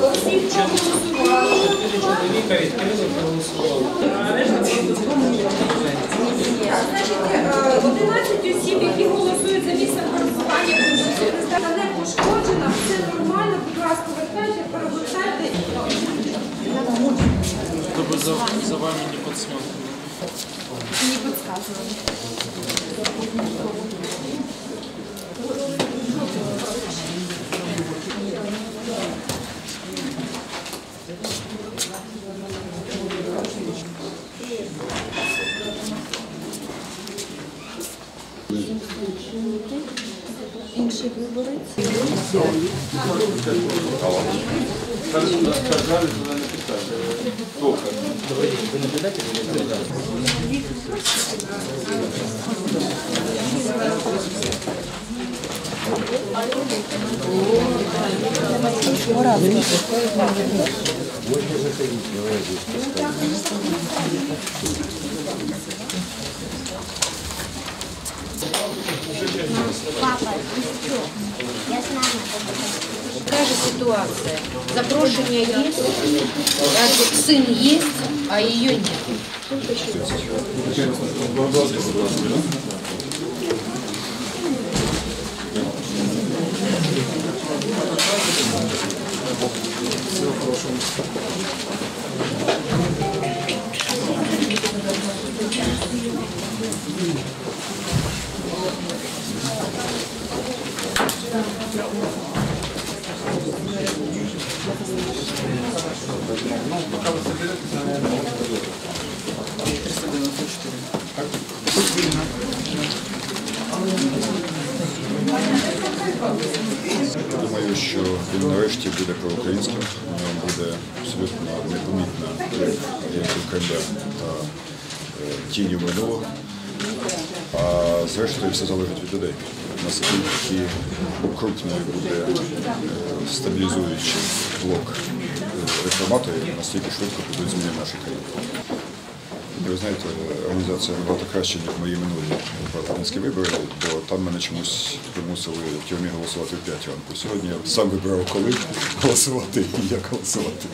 11 осіб, які голосують за місцем голосування, не пошкоджена, все нормально, будь ласка, вертайте, перевертайте. Чтобы за, за вами не подсматривали. Не подсказывали. Інші вибори. Папа, я с мамой. Та же ситуация. Запрошення є, значить, син є, а її нет. Думаю, що він нарешті буде проукраїнським, буде абсолютно непомітна агентів Кремля та е, тінів минулого. А зрештою все залежить від людей. Наскільки крупною буде е, стабілізуючий блок е, реформаторів, настільки швидко підуть зміни в нашій країні. Ви знаєте, організація набагато краще, ніж мої минулі парламентські вибори, бо там мене чомусь примусили в тюрмі голосувати в 5 ранку. Сьогодні я сам вибирав, коли голосувати і як голосувати.